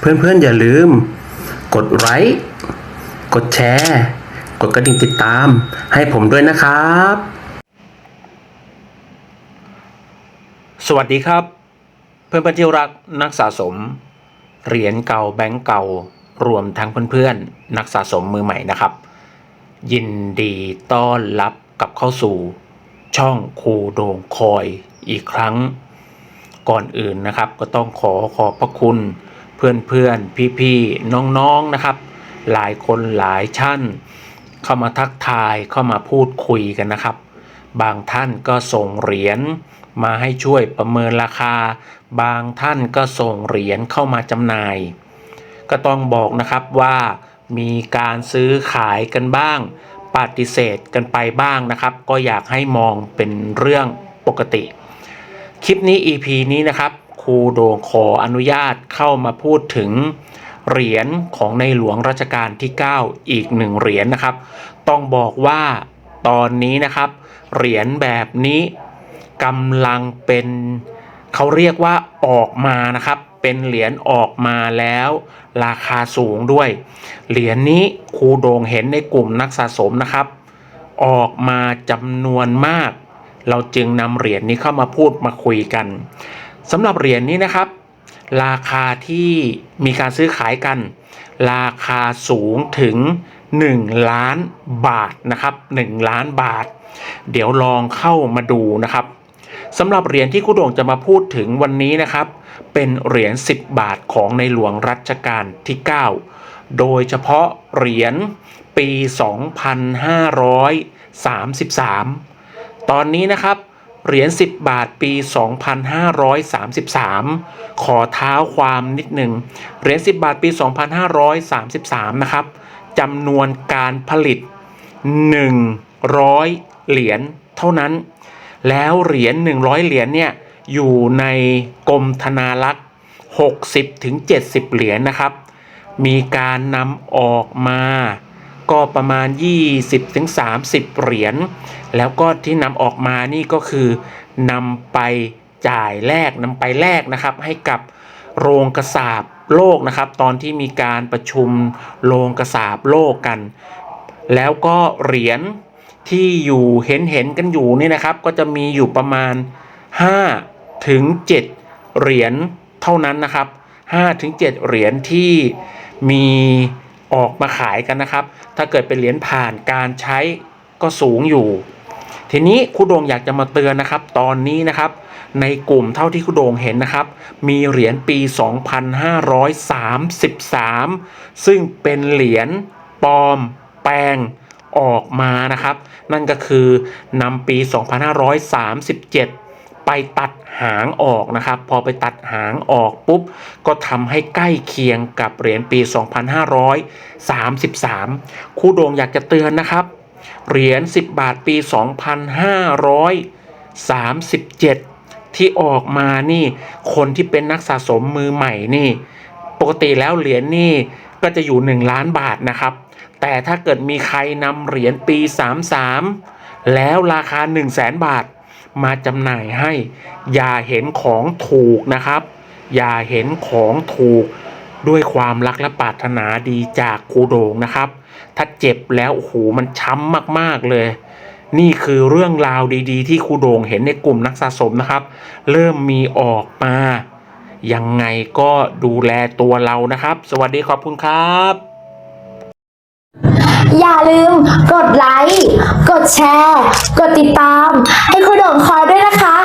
เพื่อนๆอย่าลืม กดไลค์กดแชร์ กดกระดิ่งติดตาม ให้ผมด้วยนะครับ สวัสดีครับ เพื่อนๆที่รักนักสะสม เหรียญเก่าแบงก์เก่ารวมทั้งเพื่อนๆนักสะสมมือใหม่นะครับ ยินดีต้อนรับกับเข้าสู่ช่องครูโด่งคอยอีกครั้ง ก่อนอื่นนะครับ ก็ต้องขอขอบพระคุณ เพื่อนๆ พี่ๆ น้องๆ นะครับ หลายคนหลายท่านเข้ามาทักทายเข้ามาพูดคุยกันนะครับ บางท่านก็ส่งเหรียญมาให้ช่วยประเมินราคา บางท่านก็ส่งเหรียญเข้ามาจำหน่าย ก็ต้องบอกนะครับว่ามีการซื้อขายกันบ้าง ปฏิเสธกันไปบ้างนะครับ ก็อยากให้มองเป็นเรื่องปกติ คลิปนี้ EP นี้นะครับ รูโดงขออนุญาตเข้ามาพูดถึงเหรียญของในหลวงรัชกาลที่ 9 อีกหนึ่งเหรียญนะครับ ต้องบอกว่าตอนนี้นะครับเหรียญแบบนี้กำลังเป็นเขาเรียกว่าออกมานะครับ เป็นเหรียญออกมาแล้ว ราคาสูงด้วย เหรียญนี้ครูโดงเห็นในกลุ่มนักสะสมนะครับ ออกมาจำนวนมาก เราจึงนำเหรียญนี้เข้ามาพูดมาคุยกัน สำหรับเหรียญนี้นะครับ ราคาที่มีการซื้อขายกัน ราคาสูงถึง 1 ล้านบาทนะครับ 1 ล้านบาท เดี๋ยวลองเข้ามาดูนะครับสำหรับเหรียญที่คุโด่งจะมาพูดถึงวันนี้นะครับ เป็นเหรียญ10 บาทของในหลวงรัชกาลที่ 9 โดยเฉพาะเหรียญปี 2533 ตอนนี้นะครับ เหรียญ10 บาทปี 2533 ขอเท้าความนิดหนึ่งเหรียญ10 บาทปี 2533 นะครับจำนวนการผลิต 100 เหรียญเท่านั้น แล้วเหรียญ100 เหรียญเนี่ยอยู่ในกรมธนารักษ์60ถึง70 เหรียญนะครับ มีการนำออกมา ก็ประมาณ 20ถึง30 เหรียญ แล้วก็ที่นำออกมานี่ก็คือนำไปจ่ายแลกนำไปแลกนะครับ ให้กับโรงกระสาบโลกนะครับ ตอนที่มีการประชุมโรงกระสาบโลกกัน แล้วก็เหรียญที่อยู่เห็นเห็นกันอยู่นี่นะครับ ก็จะมีอยู่ประมาณ 5 ถึง 7 เหรียญเท่านั้นนะครับ 5 ถึง 7 เหรียญที่มี ออกมาขายกันนะครับ ถ้าเกิดเป็นเหรียญผ่านการใช้ก็สูงอยู่ ทีนี้คุโดงอยากจะมาเตือนนะครับ ตอนนี้นะครับ ในกลุ่มเท่าที่คุโดงเห็นนะครับ มีเหรียญปี 2533 ซึ่งเป็นเหรียญปลอม แปลงออกมานะครับ นั่นก็คือนำปี 2537 ไปตัดหางออกนะครับ พอไปตัดหางออกปุ๊บ ก็ทำให้ใกล้เคียงกับเหรียญปี 2533ครูโดงอยากจะเตือนนะครับ เหรียญ 10 บาทปี 2537 ที่ออกมานี่ คนที่เป็นนักสะสมมือใหม่นี่ ปกติแล้วเหรียญนี่ก็จะอยู่ 1 ล้านบาทนะครับ แต่ถ้าเกิดมีใครนำเหรียญปี 33 แล้วราคา 1 0 0 0 0แสนบาท มาจำหน่ายให้ อย่าเห็นของถูกนะครับ อย่าเห็นของถูกด้วยความรักและปรารถนาดีจากครูโด่งนะครับ ถ้าเจ็บแล้วโอ้โหมันช้ำมากๆเลย นี่คือเรื่องราวดีๆ ที่ครูโด่งเห็นในกลุ่มนักสะสมนะครับ เริ่มมีออกมายังไงก็ดูแลตัวเรานะครับ สวัสดีขอบคุณครับ อย่าลืมกดไลค์ กดแชร์ กดติดตาม ให้คุณโด่งคอยด้วยนะคะ